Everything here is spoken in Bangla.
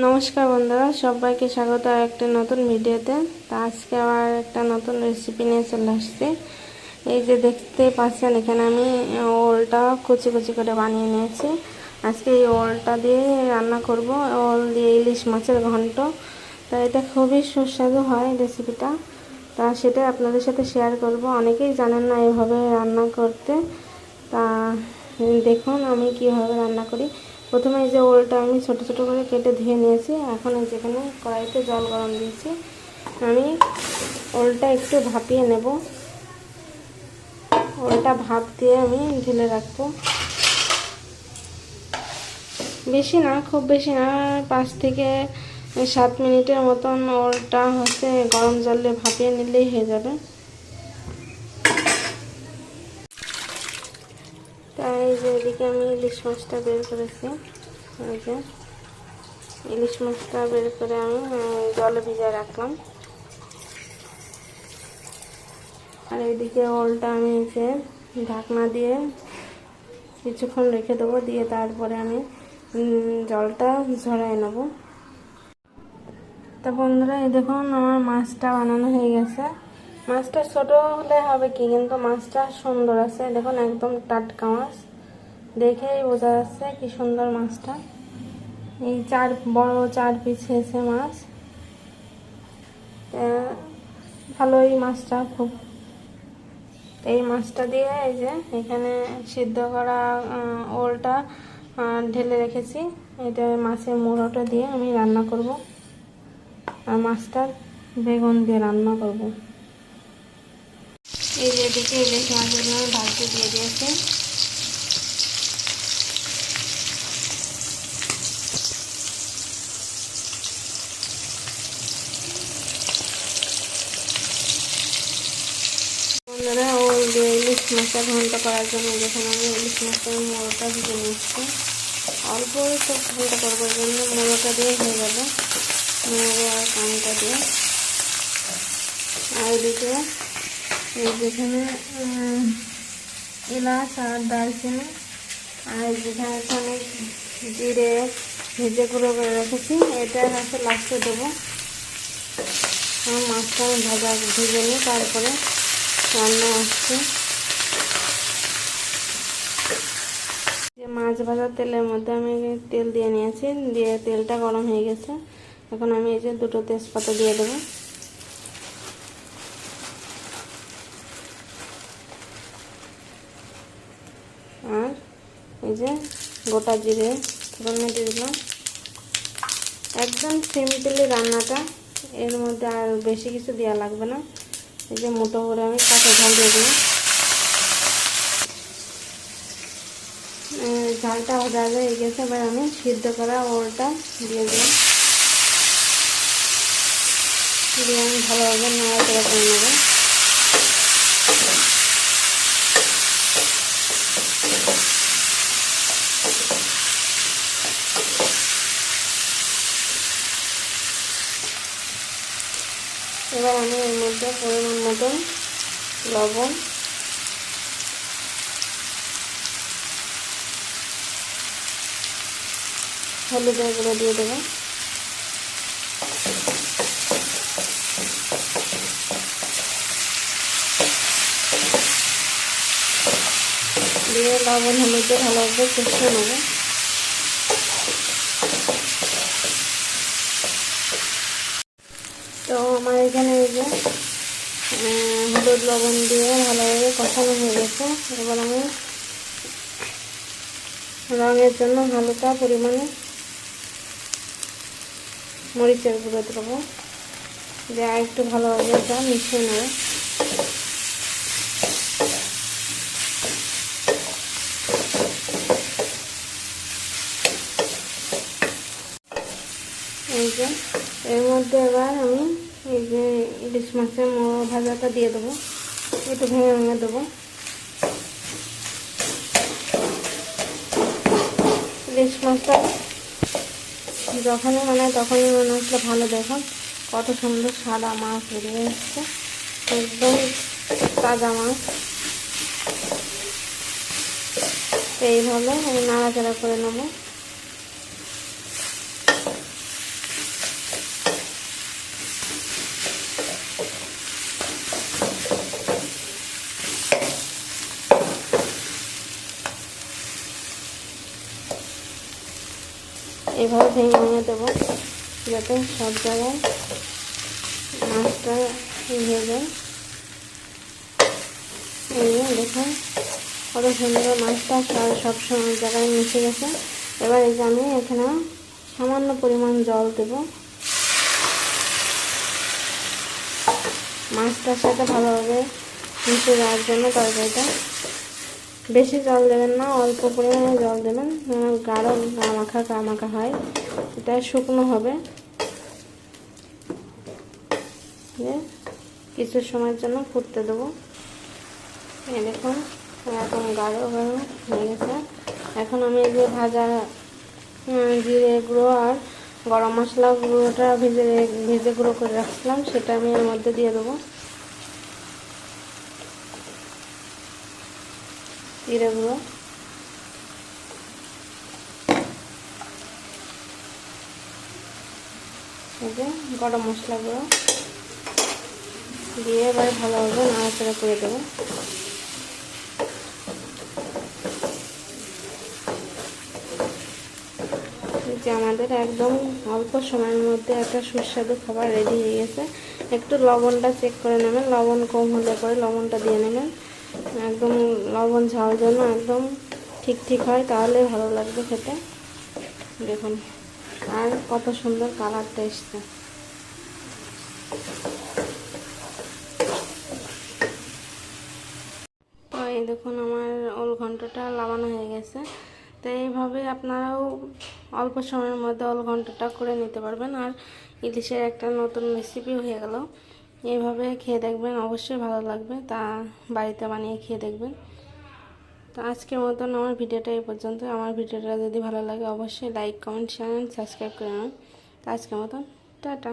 নমস্কার বন্ধুরা, সবাইকে স্বাগত একটা নতুন ভিডিওতে। তা আজকে আবার একটা নতুন রেসিপি নিয়ে চলে আসছি। এই যে দেখতে পাচ্ছেন, এখানে আমি ওলটা কুচি কুচি করে বানিয়ে নিয়েছি। আজকে এই ওলটা দিয়ে রান্না করব। ওল দিয়ে ইলিশ মাছের ঘন্ট। তা এটা খুবই সুস্বাদু হয় রেসিপিটা তা সেটা আপনাদের সাথে শেয়ার করব। অনেকেই জানেন না এভাবে রান্না করতে। তা দেখুন আমি কীভাবে রান্না করি। প্রথমে এই যে ওলটা আমি ছোট ছোট করে কেটে ধুয়ে নিয়েছি। এখন এই যেখানে কড়াইতে জল গরম দিয়েছি, আমি ওলটা একটু ভাপিয়ে নেব। ওলটা ভাপ দিয়ে আমি ঢেলে রাখব। বেশি না, খুব বেশি না, পাঁচ থেকে সাত মিনিটের মতন ওলটা হচ্ছে গরম জলে ভাপিয়ে নিলেই হয়ে যাবে। তাই যে এদিকে আমি ইলিশ মাছটা বের করেছি। এই যে ইলিশ মাছটা বের করে আমি জলে ভিজায় রাখলাম। আর এইদিকে ওলটা আমি যে ঢাকনা দিয়ে কিছুক্ষণ রেখে দেবো, দিয়ে তারপরে আমি জলটা ঝরাই নেব। তা বন্ধুরা, এই দেখুন আমার মাছটা বানানো হয়ে গেছে। মাছটা ছোট হলে হবে কি? কিন্তু মাছটা সুন্দর আছে। দেখুন, একদম টাটকা মাছ। দেখেই বোঝা যাচ্ছে কি সুন্দর মাছটা। এই চার, বড় চার পিস হয়েছে মাছ। ভালোই মাছটা খুব। এই মাছটা দিয়ে এই যে এখানে সিদ্ধ করা ওলটা ঢেলে রেখেছি। এটা মাছের মুড়োটা দিয়ে আমি রান্না করব। আর মাছটা বেগুন দিয়ে রান্না করব। এই যে এদিকে ইলিশ মাছগুলো ভাজতে দিয়ে দিয়েছি। বন্ধুরা যে ইলিশ মাছটা ঘণ্টা করার জন্য যখন আমি ইলিশ মাছটা মোড়োটা ভেজে নিচ্ছি। অল্প একটু ঘণ্টা করব, এই জন্য মোড়োটা দিয়ে হয়ে যাবে মোড়ো আর কানটা দিয়ে। আর এদিকে এই যেখানে এলাচ আর দারচিনি, আর যেখানে এখানে জিরে ভেজে গুঁড়ো করে রেখেছি। এটা হচ্ছে লাস্টে দেবো। মাছটা আমি ভাজা ভেজে নিই তারপরে রান্না আসছে যে মাছ ভাজার তেলের মধ্যে আমি তেল দিয়ে নিয়েছি। দিয়ে তেলটা গরম হয়ে গেছে। এখন আমি এই যে দুটো তেজপাতা দিয়ে দেবো আর এই যে গোটা জিরে, ফোড়নে দিয়ে দিলাম। একদম সিম্পলি রান্নাটা, এর মধ্যে আর বেশি কিছু দেওয়া লাগবে না। এই যে মোটো করে আমি কাঁচা ঝাল দিয়ে দিলাম। ঝালটা ভাজা হয়ে গেছে এবার আমি সিদ্ধ করা ওলটা দিয়ে দিলাম। দিয়ে আমি ভালোভাবে নাড়াচাড়া করে নেব। এবার আমি এর মধ্যে পরিমাণ মতন লবণ। হলুদের গুঁড়ো দিয়ে দেবো। দিয়ে লবণ হলুদে ভালোভাবে নেব। তো আমার এখানে এই যে হলুদ লবণ দিয়ে ভালোভাবে কষানো হয়ে গেছে। এবার আমি রঙের জন্য হালকা পরিমাণে মরিচের গুঁড়ো দেবো। দিয়ে একটু ভালোভাবে এটা মিশিয়ে নেব। এই যে, এর মধ্যে এবার আমি এই ইলিশ মাছের ভাজাটা দিয়ে দেবো। একটু ভেঙে ভেঙে দেবো। ইলিশ মাছটা যখনই মানে তখনই মনে হচ্ছিল ভালো দেখুন, কত সুন্দর সাদা মাছ বেরিয়ে এসছে। একদম তাজা মাছ। এইভাবে আমি নাড়াচাড়া করে নেব। এভাবে ভেঙে ভেঙে দেবো, যাতে সব জায়গায় মাছটা ইয়ে যায়। দেখুন, কত সুন্দর মাছটা সব- সময় জায়গায় মিশে গেছে। এবার এই যে আমি এখানে সামান্য পরিমাণ জল দেব। মাছটার সাথে ভালোভাবে মিশে যাওয়ার জন্য তরকারিটা। বেশি জল দেবেন না, অল্প পরিমাণে জল দেবেন গাঢ় গা মাখা গা মাখা হয়, এটা শুকনো হবে। কিছু সময়ের জন্য ফুটতে দেবো। দেখুন এখন গাঢ় গাঢ় হয়ে গেছে। এখন আমি যে ভাজা জিরে গুঁড়ো আর গরম মশলা গুঁড়োটা ভেজে ভেজে গুঁড়ো করে রাখছিলাম, সেটা আমি এর মধ্যে দিয়ে দেবো। জিরে গুঁড়ো। যে গরম মশলা গুঁড়ো দিয়ে এবার ভালোভাবে নাড়াচাড়া করে দেবো। যে আমাদের একদম অল্প সময়ের মধ্যে একটা সুস্বাদু খাবার রেডি হয়ে গেছে। একটু লবণটা চেক করে নেবেন। লবণ কম হলে পরে লবণটা দিয়ে নেবেন। একদম লবণ ঝাল জন্য একদম ঠিক ঠিক হয়, তাহলে ভালো লাগবে খেতে। দেখুন। আর কত সুন্দর কালারটা এসছে। তো এই দেখুন আমার ওল ঘন্টটা লাগানো হয়ে গেছে। তো এইভাবে আপনারাও অল্প সময়ের মধ্যে ওল ঘন্টটা করে নিতে পারবেন। আর ইলিশের একটা নতুন রেসিপি হয়ে গেল। এইভাবে খেয়ে দেখবেন, অবশ্যই ভালো লাগবে। তা বাড়িতে বানিয়ে খেয়ে দেখবেন। তো আজকের মতন আমার ভিডিওটা এই পর্যন্ত। আমার ভিডিওটা যদি ভালো লাগে, অবশ্যই লাইক কমেন্ট শেয়ার সাবস্ক্রাইব করে নেবেন তো আজকের মতন, টাটা।